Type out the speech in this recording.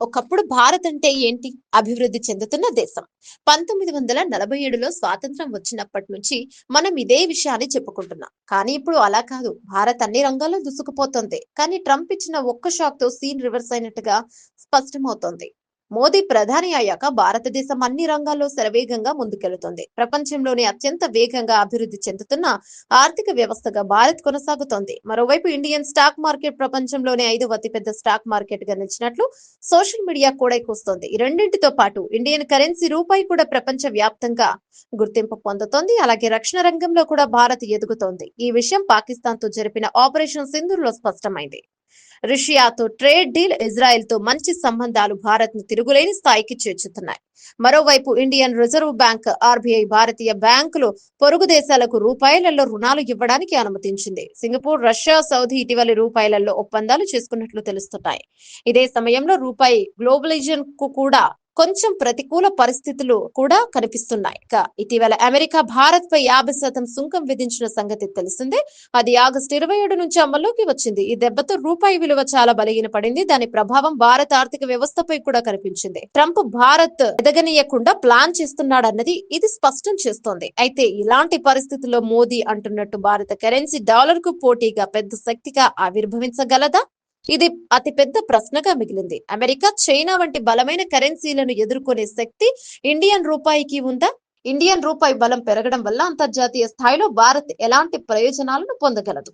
ఒకప్పుడు భారత్ అంటే ఏంటి? అభివృద్ధి చెందుతున్న దేశం. పంతొమ్మిది వందల నలభై ఏడులో స్వాతంత్రం వచ్చినప్పటి నుంచి మనం ఇదే విషయాన్ని చెప్పుకుంటున్నాం. కానీ ఇప్పుడు అలా కాదు. భారత్ అన్ని రంగాల్లో దూసుకుపోతుంది. కానీ ట్రంప్ ఇచ్చిన ఒక్క షాక్తో సీన్ రివర్స్ అయినట్టుగా స్పష్టమవుతోంది. మోదీ ప్రధాని అయ్యాక భారతదేశం అన్ని రంగాల్లో శరవేగంగా ముందుకెళుతుంది. ప్రపంచంలోనే అత్యంత వేగంగా అభివృద్ధి చెందుతున్న ఆర్థిక వ్యవస్థగా భారత్ కొనసాగుతోంది. మరోవైపు ఇండియన్ స్టాక్ మార్కెట్ ప్రపంచంలోనే ఐదవ అతిపెద్ద స్టాక్ మార్కెట్గా నిలిచినట్లు సోషల్ మీడియా కూడా కూస్తోంది ఈ రెండింటితో పాటు ఇండియన్ కరెన్సీ రూపాయి కూడా ప్రపంచ వ్యాప్తంగా గుర్తింపు పొందుతోంది. అలాగే రక్షణ రంగంలో కూడా భారత్ ఎదుగుతోంది. ఈ విషయం పాకిస్తాన్తో జరిపిన ఆపరేషన్ సింధూర్లో స్పష్టమైంది. రష్యాతో ట్రేడ్ డీల్ ఇజ్రాయెల్తో మంచి సంబంధాలు భారత్ను తిరుగులేని స్థాయికి చేర్చుతున్నాయి. మరోవైపు ఇండియన్ రిజర్వ్ బ్యాంక్ ఆర్బీఐ భారతీయ బ్యాంకులు పొరుగు దేశాలకు రూపాయలలో రుణాలు ఇవ్వడానికి అనుమతించింది. సింగపూర్ రష్యా సౌదీ ఇటీవలి రూపాయలలో ఒప్పందాలు చేసుకున్నట్లు తెలుస్తున్నాయి. ఇదే సమయంలో రూపాయి గ్లోబలైజన్కు కూడా కొంచెం ప్రతికూల పరిస్థితులు కూడా కనిపిస్తున్నాయి. ఇటీవల అమెరికా భారత్ పై యాభై శాతం సుంకం విధించిన సంగతి తెలిసిందే. అది ఆగస్టు ఇరవై ఏడు నుంచి అమల్లోకి వచ్చింది. ఈ దెబ్బతో రూపాయి విలువ చాలా బలహీనపడింది. దాని ప్రభావం భారత ఆర్థిక వ్యవస్థపై కూడా కనిపించింది. ట్రంప్ భారత్ ఎదగనీయకుండా ప్లాన్ చేస్తున్నాడన్నది ఇది స్పష్టం చేస్తోంది. అయితే ఇలాంటి పరిస్థితుల్లో మోదీ అంటున్నట్టు భారత కరెన్సీ డాలర్కు పోటీగా పెద్ద శక్తిగా ఆవిర్భవించగలదా? ఇది అతి పెద్ద ప్రశ్నగా మిగిలింది. అమెరికా చైనా వంటి బలమైన కరెన్సీలను ఎదుర్కొనే శక్తి ఇండియన్ రూపాయికి ఉందా? ఇండియన్ రూపాయి బలం పెరగడం వల్ల అంతర్జాతీయ స్థాయిలో భారత్ ఎలాంటి ప్రయోజనాలను పొందగలదు?